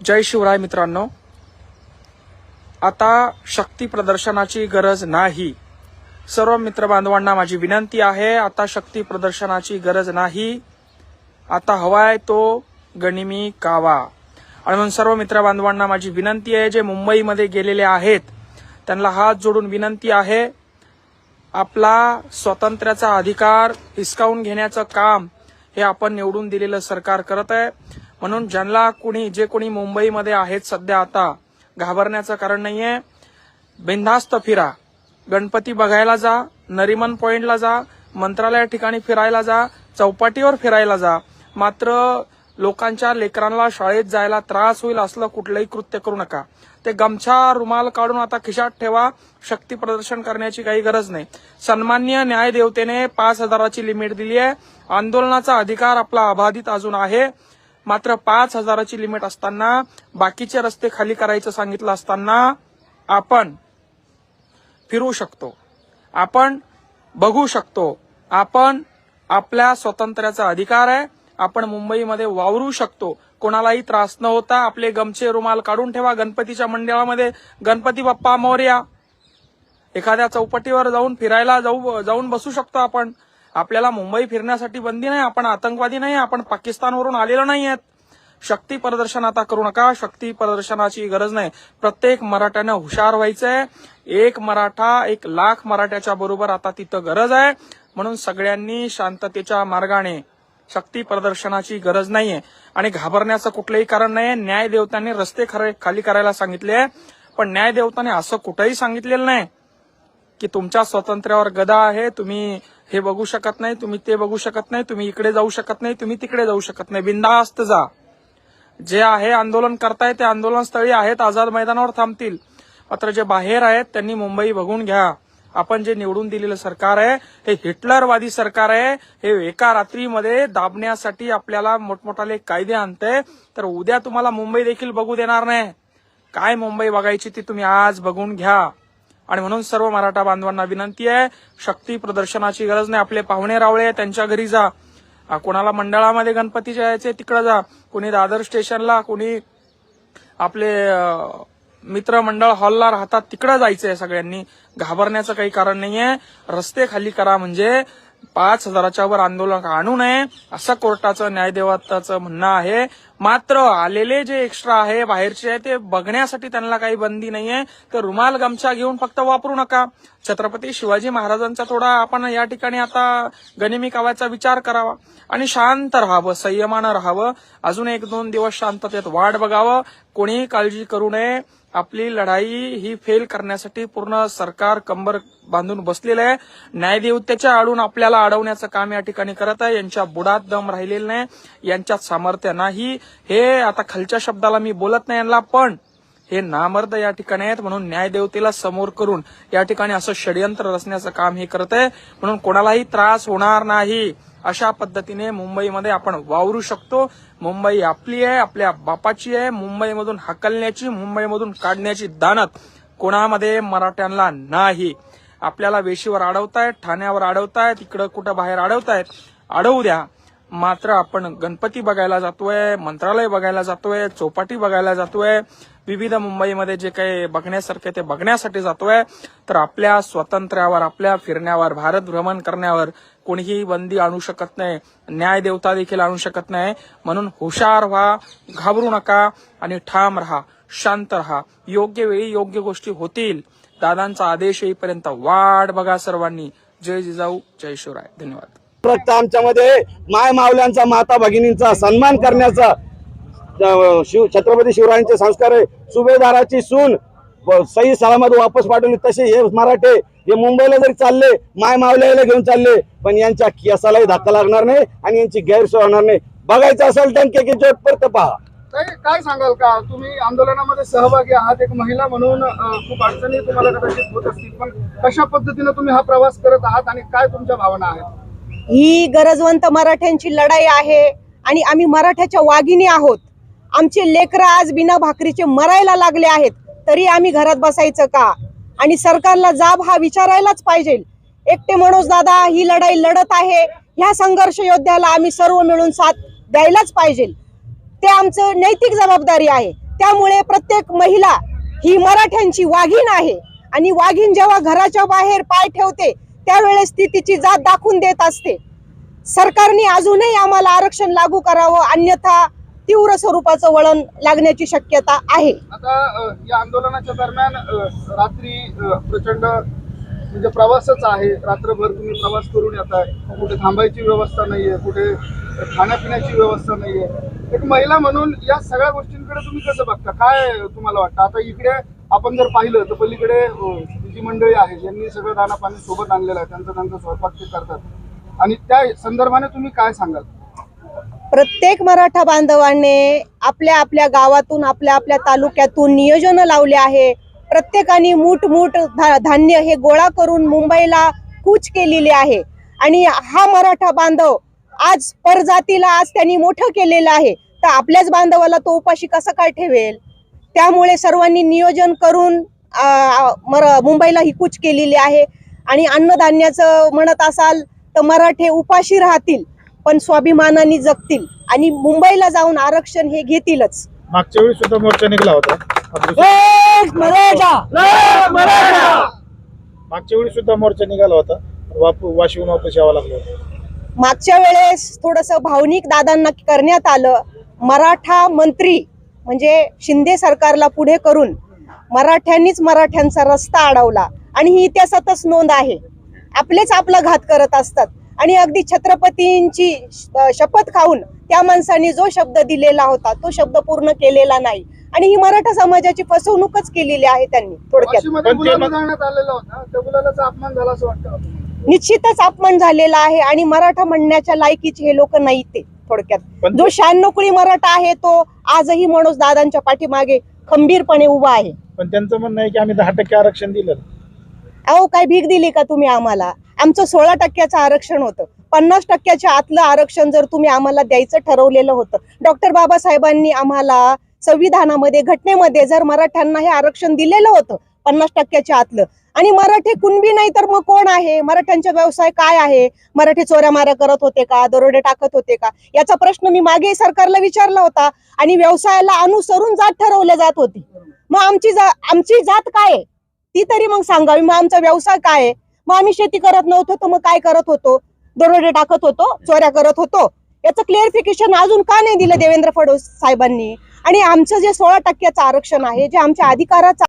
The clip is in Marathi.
जय शिवराय मित्रांनो. आता शक्ती प्रदर्शनाची गरज नाही. सर्व मित्रबांधवांना माझी विनंती आहे आता शक्ती प्रदर्शनाची गरज नाही. आता हवाय तो गणिमी कावा. आणि म्हणून सर्व मित्रबांधवांना माझी विनंती आहे जे मुंबईमध्ये गेलेले आहेत त्यांना हात जोडून विनंती आहे आपला स्वातंत्र्याचा अधिकार हिसकावून घेण्याचं काम हे आपण निवडून दिलेलं सरकार करत आहे. म्हणून ज्यांना कुणी जे कोणी मुंबईमध्ये आहेत सध्या आता घाबरण्याचं कारण नाहीये. बिनधास्त फिरा. गणपती बघायला जा नरिमन पॉइंटला जा मंत्रालया ठिकाणी फिरायला जा चौपाटीवर फिरायला जा. मात्र लोकांच्या लेकरांना शाळेत जायला त्रास होईल असलं कुठलंही कृत्य करू नका. ते गमछा रुमाल काढून आता खिशात ठेवा. शक्ती प्रदर्शन करण्याची काही गरज नाही. सन्मान्य न्यायदेवतेने पाच हजाराची लिमिट दिली आहे आंदोलनाचा अधिकार आपला अबाधित अजून आहे. मात्र पाच हजाराची लिमिट असताना बाकीचे रस्ते खाली करायचं सांगितलं असताना आपण फिरू शकतो. आपण बघू शकतो. आपण आपल्या स्वातंत्र्याचा अधिकार आहे. आपण मुंबईमध्ये वावरू शकतो. कोणालाही त्रास न होता आपले गमचे रुमाल काढून ठेवा गणपतीच्या मंडळामध्ये. गणपती बाप्पा मोर्या. एखाद्या चौपटीवर जाऊन फिरायला जाऊ जाऊन बसू शकतो आपण. आपल्याला मुंबई फिरण्यासाठी बंदी नाही आपण आतंकवादी नाही आपण पाकिस्तानवरून आलेलो नाही आहेत शक्ती प्रदर्शन आता करू नका शक्ती प्रदर्शनाची गरज नाही. प्रत्येक मराठ्यानं हुशार व्हायचंय. एक मराठा एक लाख मराठ्याच्या बरोबर आता तिथं गरज आहे. म्हणून सगळ्यांनी शांततेच्या मार्गाने शक्ती प्रदर्शनाची गरज नाहीये. आणि घाबरण्याचं कुठलंही कारण नाहीये. न्याय देवतांनी रस्ते खरे खाली करायला सांगितले पण न्याय देवताने असं कुठंही सांगितलेलं नाही की तुमच्या स्वातंत्र्यावर गदा आहे तुम्ही हे बघू शकत नाही तुम्ही ते बघू शकत नाही तुम्ही इकडे जाऊ शकत नाही तुम्ही तिकडे जाऊ शकत नाही. बिंदास्त जा. जे आहे आंदोलन करताय ते आंदोलन स्थळी आहेत आझाद मैदानावर थांबतील. मात्र जे बाहेर आहेत त्यांनी मुंबई बघून घ्या. आपण जे निवडून दिलेलं सरकार आहे हे हिटलरवादी सरकार आहे हे एका रात्रीमध्ये दाबण्यासाठी आपल्याला मोठमोठाले कायदे आणते तर उद्या तुम्हाला मुंबई देखील बघू देणार नाही. काय मुंबई बघायची ती तुम्ही आज बघून घ्या. आणि म्हणून सर्व मराठा बांधवांना विनंती आहे शक्ती प्रदर्शनाची गरज नाही. आपले पाहुणे रावळे त्यांच्या घरी जा. कोणाला मंडळामध्ये गणपती जायचे तिकडे जा. कोणी दादर स्टेशनला कोणी आपले मित्रमंडळ हॉलला राहतात तिकडे जायचंय सगळ्यांनी. घाबरण्याचं काही कारण नाहीये. रस्ते खाली करा म्हणजे पाच हजाराच्या वर आंदोलन आणू नये असं कोर्टाचं न्यायदेवताचं म्हणणं आहे. मात्र आलेले जे एक्स्ट्रा आहे बाहेरचे आहे ते बघण्यासाठी त्यांना काही बंदी नाहीये. तर रुमाल गमछा घेऊन फक्त वापरू नका. छत्रपती शिवाजी महाराजांचा थोडा आपण या ठिकाणी आता गनिमी कावाचा विचार करावा. आणि शांत राहावं संयमानं राहावं. अजून एक दोन दिवस शांततेत वाट बघावं. कोणीही काळजी करू नये. आपली लढाई ही फेल करण्यासाठी पूर्ण सरकार कंबर बांधून बसलेलं आहे. न्यायदेवतेच्या आडून आपल्याला अडवण्याचं काम या ठिकाणी करत आहे. यांच्या बुडात दम राहिलेला नाही. यांच्यात सामर्थ्य नाही. हे आता खालच्या शब्दाला मी बोलत नाही यांना पण हे नामर्द या ठिकाणी आहेत म्हणून न्यायदेवतेला समोर करून या ठिकाणी असं षडयंत्र रचण्याचं काम हे करत आहे. म्हणून कोणालाही त्रास होणार नाही. अशा पद्धतीने मुंबईमध्ये आपण वावरू शकतो. मुंबई आपली आहे आपल्या बापाची आहे. मुंबईमधून हकलण्याची मुंबईमधून काढण्याची दानत कोणामध्ये मराठ्यांना नाही. आपल्याला वेशीवर अडवतायत ठाण्यावर अडवतायत इकडं कुठं बाहेर अडवतायत अडवू द्या. मात्र आपण गणपती बघायला जातोय मंत्रालय बघायला जातोय चौपाटी बघायला जातोय विविध मुंबईमध्ये जे काही बघण्यासारखे ते बघण्यासाठी जातोय. तर आपल्या स्वातंत्र्यावर आपल्या फिरण्यावर भारत भ्रमण करण्यावर कोणीही बंदी आणू शकत नाही न्याय देवता देखील आणू शकत नाही. म्हणून हुशार व्हा घाबरू नका आणि ठाम राहा शांत राहा. योग्य वेळी योग्य गोष्टी होतील. दादांचा आदेश येईपर्यंत वाट बघा सर्वांनी. जय जिजाऊ जय शिवराय. धन्यवाद. रक्त आमच्यामध्ये माय मावल्यांचा माता भगिनींचा सन्मान करण्याचा शिव छत्रपती शिवरायांचे संस्कार आहे. सुभेदाराची सून सई सलामत वापस पाठवली. तसे हे मराठे हे मुंबईला जरी चालले माय मावल्याला घेऊन चालले पण यांच्या केसालाही धक्का लागणार नाही आणि यांची गैरसोय होणार नाही. बघायचं असेल टंके की जोत परत पहा. काय काय सांगाल का? तुम्ही आंदोलनामध्ये सहभागी आहात. एक महिला म्हणून खूप अडचणी तुम्हाला कदाचित होत असतील पण कशा पद्धतीने तुम्ही हा प्रवास करत आहात आणि काय तुमच्या भावना आहेत? ही गरजवंत मराठ्यांची लढाई आहे आणि आम्ही मराठ्याच्या वाघिणी आहोत. आमचे लेकरं आज बिना भाकरीचे मरायला लागले आहेत तरी आम्ही घरात बसायचं का? आणि सरकारला जाब हा विचारायलाच पाहिजे. एकटे मनोज दादा ही लढाई लढत आहे. ह्या संघर्ष योद्ध्याला आम्ही सर्व मिळून साथ द्यायलाच पाहिजे. ते आमचं नैतिक जबाबदारी आहे. त्यामुळे प्रत्येक महिला ही मराठ्यांची वाघीण आहे. आणि वाघीण जेव्हा घराच्या बाहेर पाय ठेवते त्यावेळेस ती तिची जात दाखवून देत असते. सरकारने अजूनही आम्हाला आरक्षण लागू करावं अन्यथा तीव्र स्वरूपाचं वळण लागण्याची शक्यता आहे. आता या आंदोलनाच्या दरम्यान रात्री प्रचंड म्हणजे प्रवासच आहे. रात्रभर तुम्ही प्रवास करून येताय. कुठे थांबायची व्यवस्था नाहीये कुठे खाण्यापिण्याची व्यवस्था नाहीये. एक महिला म्हणून या सगळ्या गोष्टींकडे तुम्ही कसं बघता? काय तुम्हाला वाटतं? आता इकडे आपण जर पाहिलं तर पलीकडे जी मंडळी आहे ज्यांनी सगळं दाना पाणी सोबत आणलेलं आहे त्यांचा त्यांचा स्वयंपाक ते करतात. आणि त्या संदर्भाने तुम्ही काय सांगाल? प्रत्येक मराठा बांधवाने आपल्या आपल्या गावातून आपल्या आपल्या तालुक्यातून नियोजन लावले आहे. प्रत्येकाने मूठ मूठ धान्य हे गोळा करून मुंबईला कूच केलेली आहे. आणि हा मराठा बांधव आज परजातीला आज त्यांनी मोठं केलेलं आहे. तर आपल्याच बांधवाला तो उपाशी कसा काय ठेवेल? त्यामुळे सर्वांनी नियोजन करून मर- मुंबईला ही कूच केलेली आहे. आणि अन्नधान्याचं म्हणत असाल तर मराठे उपाशी राहतील पण स्वाभिमानाने जगतील. आणि मुंबईला जाऊन आरक्षण हे घेतीलच. मागच्या वेळी सुद्धा मोर्चा निघाला होता. मागच्या वेळी सुद्धा मोर्चा निघाला होता. वाप वाशिवून वापस यावं लागलं होतं. मागच्या वेळेस थोडस भावनिक दादांना करण्यात आलं. मराठा मंत्री म्हणजे शिंदे सरकारला पुढे करून मराठ्यांनीच मराठ्यांचा रस्ता अडवला आणि ही इतिहासातच नोंद आहे. आपलेच आपला घात करत असतात. आणि अगदी छत्रपतींची शपथ खाऊन त्या माणसाने जो शब्द दिलेला होता तो शब्द पूर्ण केलेला नाही. आणि ही मराठा समाजाची फसवणूकच केलेली आहे त्यांनी थोडक्यात? निश्चितच अपमान झालेला आहे आणि मराठा म्हणण्याच्या लायकीचे हे लोक नाही ते थोडक्यात. जो शहाण्णव कुळी मराठा आहे तो आजही मनोज दादांच्या पाठीमागे खंबीरपणे उभा आहे. पण त्यांचं म्हणणं आहे की आम्ही दहा टक्के आरक्षण दिलं. अहो काय भीक दिली का तुम्ही आम्हाला? आमचं सोळा टक्क्याचं आरक्षण होतं. पन्नास टक्क्याच्या आतलं आरक्षण जर तुम्ही आम्हाला द्यायचं ठरवलेलं होतं. डॉक्टर बाबासाहेबांनी आम्हाला संविधानामध्ये घटनेमध्ये जर मराठ्यांना हे आरक्षण दिलेलं होतं पन्नास टक्क्याच्या आतलं. आणि मराठी कुणबी नाही तर मग कोण आहे? मराठ्यांचा व्यवसाय काय आहे? मराठी चोऱ्या माऱ्या करत होते का? दरोडे टाकत होते का? याचा प्रश्न मी मागे सरकारला विचारला होता आणि व्यवसायाला अनुसरून जात ठरवल्या जात होती. मग आमची जा आमची जात काय ती तरी मग सांगावी. मग आमचा व्यवसाय काय आहे? मग आम्ही शेती करत नव्हतो तर मग काय करत होतो? दरोडे टाकत होतो चोऱ्या करत होतो. याचं क्लिअरिफिकेशन अजून का नाही दिलं देवेंद्र फडणवीस साहेबांनी? आणि आमचं जे सोळा टक्क्याचं आरक्षण आहे जे आमच्या अधिकाराचं